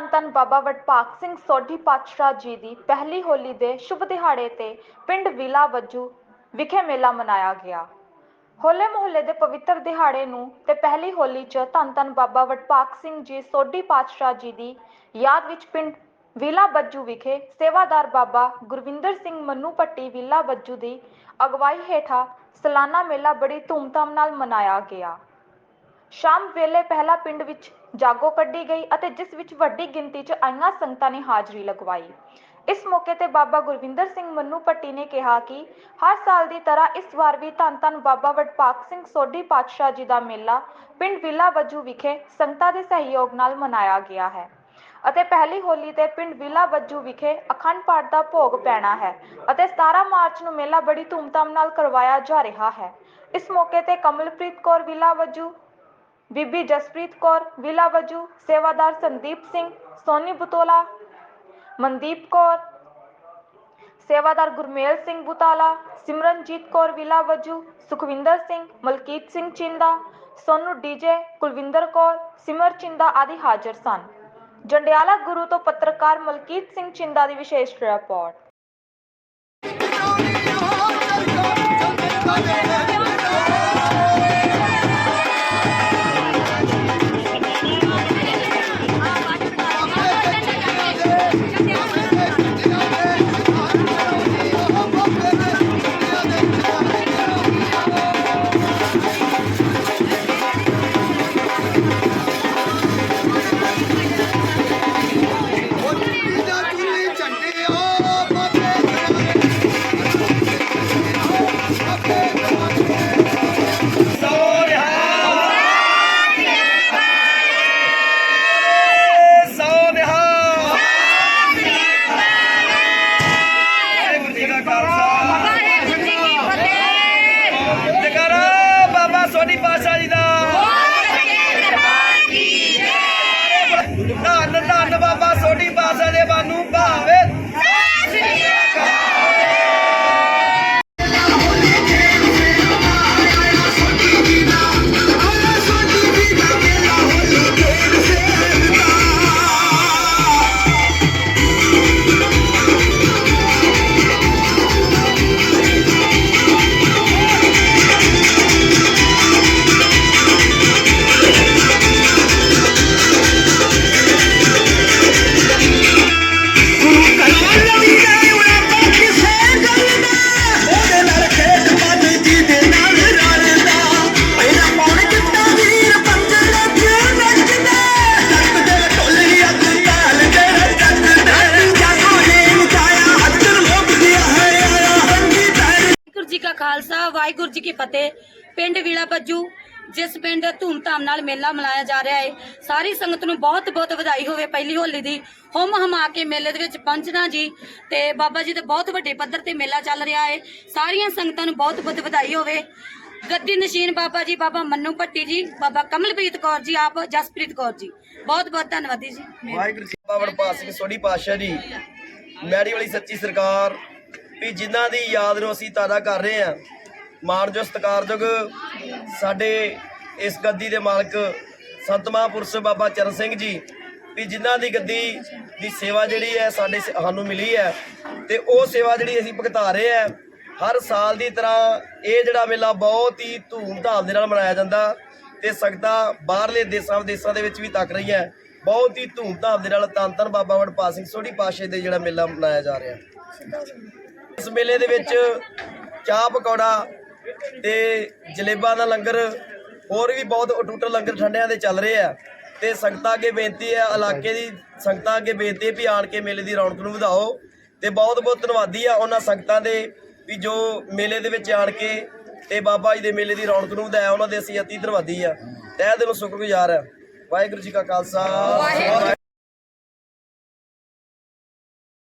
ਬਾਬਾ ਵਡਭਾਗ ਸਿੰਘ ਸੋਢੀ ਪਾਤਸ਼ਾਹ ਜੀ ਦੀ ਪਹਿਲੀ ਹੋਲੀ ਦੇ ਸ਼ੁਭ ਦਿਹਾੜੇ ਤੇ ਪਿੰਡ ਵਿਲਾ ਵੱਜੂ ਵਿਖੇ ਮੇਲਾ ਮਨਾਇਆ ਗਿਆ। ਹੋਲੇ ਮੁਹੱਲੇ ਦੇ ਪਵਿੱਤਰ ਦਿਹਾੜੇ ਨੂੰ ਤੇ ਪਹਿਲੀ ਹੋਲੀ 'ਚ ਧੰਨ ਧੰਨ ਬਾਬਾ ਵਡਭਾਗ ਸਿੰਘ ਜੀ ਸੋਢੀ ਪਾਤਸ਼ਾਹ ਜੀ ਦੀ ਯਾਦ ਵਿੱਚ ਪਿੰਡ ਵਿਲਾ ਬੱਜੂ ਵਿਖੇ ਸੇਵਾਦਾਰ ਬਾਬਾ ਗੁਰਵਿੰਦਰ ਸਿੰਘ ਮੰਨੂ ਪੱਟੀ ਵਿਲਾ ਬੱਜੂ ਦੀ ਅਗਵਾਈ ਹੇਠਾਂ ਸਾਲਾਨਾ ਮੇਲਾ ਬੜੀ ਧੂਮਧਾਮ ਨਾਲ ਮਨਾਇਆ ਗਿਆ। ਸ਼ਾਮ ਵੇਲੇ ਪਹਿਲਾ ਪਿੰਡ ਵਿੱਚ ਜਾਗੋ ਕੱਢੀ ਗਈ ਅਤੇ ਜਿਸ ਵਿੱਚ ਵੱਡੀ ਗਿਣਤੀ 'ਚ ਆਈਆਂ ਸੰਗਤਾਂ ਨੇ ਹਾਜ਼ਰੀ ਲਗਵਾਈ। ਇਸ ਮੌਕੇ ਤੇ ਬਾਬਾ ਗੁਰਵਿੰਦਰ ਸਿੰਘ ਮੰਨੂ ਪੱਟੀ ਨੇ ਕਿਹਾ ਕਿ ਹਰ ਸਾਲ ਦੀ ਤਰ੍ਹਾਂ ਇਸ ਵਾਰ ਵੀ ਧੰਨ ਧੰਨ ਬਾਬਾ ਵਡਭਾਗ ਸਿੰਘ ਸੋਢੀ ਪਾਤਸ਼ਾਹ ਜੀ ਦਾ ਮੇਲਾ ਪਿੰਡ ਵਿਲਾ ਵਜੂ ਵਿਖੇ ਸੰਗਤਾਂ ਦੇ ਸਹਿਯੋਗ ਨਾਲ ਮਨਾਇਆ ਗਿਆ ਹੈ ਅਤੇ ਪਹਿਲੀ ਹੋਲੀ ਤੇ ਪਿੰਡ ਵਿਲਾ ਵੱਜੂ ਵਿਖੇ ਅਖੰਡ ਪਾਠ ਦਾ ਭੋਗ ਪੈਣਾ ਹੈ ਅਤੇ 17 ਮਾਰਚ ਨੂੰ ਮੇਲਾ ਬੜੀ ਧੂਮਧਾਮ ਨਾਲ ਕਰਵਾਇਆ ਜਾ ਰਿਹਾ ਹੈ। ਇਸ ਮੌਕੇ ਤੇ ਕਮਲਪ੍ਰੀਤ ਕੌਰ ਵਿਲਾ ਵੱਜੂ ਬੀਬੀ ਜਸਪ੍ਰੀਤ ਕੌਰ, ਵਿਲਾ ਵਜੂ, ਸੇਵਾਦਾਰ ਸੰਦੀਪ ਸਿੰਘ, ਸੋਨੀ ਬੁਤੋਲਾ, ਮਨਦੀਪ ਕੌਰ, ਸੇਵਾਦਾਰ ਗੁਰਮੇਲ ਸਿੰਘ ਬੁਤਾਲਾ, ਸਿਮਰਨਜੀਤ ਕੌਰ, ਵਿਲਾ ਵਜੂ, ਸੁਖਵਿੰਦਰ ਸਿੰਘ, ਮਲਕੀਤ ਸਿੰਘ ਚਿੰਦਾ, ਸੋਨੂ ਡੀਜੇ ਕੁਲਵਿੰਦਰ ਕੌਰ, ਸਿਮਰ ਚਿੰਦਾ ਆਦਿ ਹਾਜ਼ਰ ਸਨ। ਜੰਡਿਆਲਾ ਗੁਰੂ ਤੋਂ ਪੱਤਰਕਾਰ ਮਲਕੀਤ ਸਿੰਘ ਚਿੰਦਾ ਦੀ ਵਿਸ਼ੇਸ਼ ਰਿਪੋਰਟ। ਖਾਲਸਾ, ਵਾਹਿਗੁਰੂ ਜੀ ਕੀ ਫਤਿਹ। ਪਿੰਡ ਵੀਲਾ ਬੱਜੂ, ਜਿਸ ਪਿੰਡ ਧੂਮਧਾਮ ਨਾਲ ਮੇਲਾ ਮਨਾਇਆ ਜਾ ਰਿਹਾ ਹੈ ਸਾਰੀ ਸੰਗਤ ਨੂੰ ਬਹੁਤ ਬਹੁਤ ਵਧਾਈ ਹੋਵੇ ਪਹਿਲੀ ਹੋਲੀ ਦੀ। ਹੁਮ ਹਮਾ ਕੇ ਮੇਲੇ ਦੇ ਵਿੱਚ ਪਹੁੰਚਣਾ ਜੀ, ਤੇ ਬਾਬਾ ਜੀ ਦੇ ਬਹੁਤ ਵੱਡੇ ਪੱਧਰ ਤੇ ਮੇਲਾ ਚੱਲ ਰਿਹਾ ਹੈ ਸਾਰੀਆਂ ਸੰਗਤਾਂ ਨੂੰ ਬਹੁਤ ਬਹੁਤ ਵਧਾਈ ਹੋਵੇ। ਗੱਦੀ ਨਸ਼ੀਨ ਬਾਬਾ ਜੀ, ਬਾਬਾ ਮੰਨੂ ਭੱਟੀ ਜੀ, ਬਾਬਾ ਕਮਲਪ੍ਰੀਤ ਕੌਰ ਜੀ, ਆਪ ਜਸਪ੍ਰੀਤ ਕੌਰ ਜੀ। ਬਹੁਤ ਬਹੁਤ ਧੰਨਵਾਦੀ ਜੀ। ਵਾਹਿਗੁਰੂ ਜੀ ਬਾਬਾ ਪਾਸ ਸਿੰਘ ਸੋਢੀ ਪਾਤਸ਼ਾਹ ਜੀ, ਮੈੜੀ ਵਾਲੀ ਸੱਚੀ ਸਰਕਾਰ ਵੀ ਜਿਨ੍ਹਾਂ ਦੀ ਯਾਦ ਨੂੰ ਅਸੀਂ ਤਾਜ਼ਾ ਕਰ ਰਹੇ ਹਾਂ ਮਾਣਯੋਗ ਸਤਿਕਾਰਯੋਗ ਸਾਡੇ ਇਸ ਗੱਦੀ ਦੇ ਮਾਲਕ ਸੰਤ ਮਹਾਂਪੁਰਸ਼ ਬਾਬਾ ਚਰਨ ਸਿੰਘ ਜੀ, ਵੀ ਜਿਨ੍ਹਾਂ ਦੀ ਗੱਦੀ ਦੀ ਸੇਵਾ ਜਿਹੜੀ ਹੈ ਸਾਡੇ ਸ- ਸਾਨੂੰ ਮਿਲੀ ਹੈ ਤੇ ਉਹ ਸੇਵਾ ਜਿਹੜੀ ਅਸੀਂ ਭਗਤਾ ਰਹੇ ਹਾਂ, ਹਰ ਸਾਲ ਦੀ ਤਰ੍ਹਾਂ ਇਹ ਜਿਹੜਾ ਮੇਲਾ ਬਹੁਤ ਹੀ ਧੂਮ-ਧਾਮ ਦੇ ਨਾਲ ਮਨਾਇਆ ਜਾਂਦਾ ਤੇ ਸੰਗਤਾਂ ਬਾਹਰਲੇ ਦੇਸ਼ਾਂ, ਵਿਦੇਸ਼ਾਂ ਦੇ ਵਿੱਚ ਵੀ ਤੱਕ ਰਹੀ ਹੈ ਬਹੁਤ ਹੀ ਧੂਮ-ਧਾਮ ਦੇ ਨਾਲ ਧੰਨ ਧੰਨ ਬਾਬਾ ਵਡਭਾਗ ਸਿੰਘ ਸੋਢੀ ਪਾਸ਼ੇ ਦੇ ਜਿਹੜਾ ਮੇਲਾ ਮਨਾਇਆ ਜਾ ਰਿਹਾ। ਇਸ ਮੇਲੇ ਦੇ ਵਿੱਚ ਚਾਹ ਪਕੌੜਾ ਤੇ ਜਲੇਬਾਂ ਦਾ ਲੰਗਰ, ਹੋਰ ਵੀ ਬਹੁਤ ਅਟੁੱਟ ਲੰਗਰ ਠੰਡਿਆਂ ਦੇ ਚੱਲ ਰਹੇ ਆ। ਤੇ ਸੰਗਤਾਂ ਅੱਗੇ ਬੇਨਤੀ ਹੈ, ਇਲਾਕੇ ਦੀ ਸੰਗਤਾਂ ਅੱਗੇ ਬੇਨਤੀ ਹੈ ਵੀ ਆਣ ਕੇ ਮੇਲੇ ਦੀ ਰੌਣਕ ਨੂੰ ਵਧਾਓ। ਤੇ ਬਹੁਤ ਬਹੁਤ ਧੰਨਵਾਦੀ ਆ ਉਹਨਾਂ ਸੰਗਤਾਂ ਦੇ ਵੀ ਜੋ ਮੇਲੇ ਦੇ ਵਿੱਚ ਆਣ ਕੇ ਤੇ ਬਾਬਾ ਜੀ ਦੇ ਮੇਲੇ ਦੀ ਰੌਣਕ ਨੂੰ ਵਧਾਇਆ, ਉਹਨਾਂ ਦੇ ਅਸੀਂ ਅਤੀ ਧੰਨਵਾਦੀ ਆ। ਤਹਿ ਦਿਲੋਂ ਸ਼ੁਕਰਗੁਜ਼ਾਰ ਆ। ਵਾਹਿਗੁਰੂ ਜੀ ਕਾ ਖਾਲਸਾ।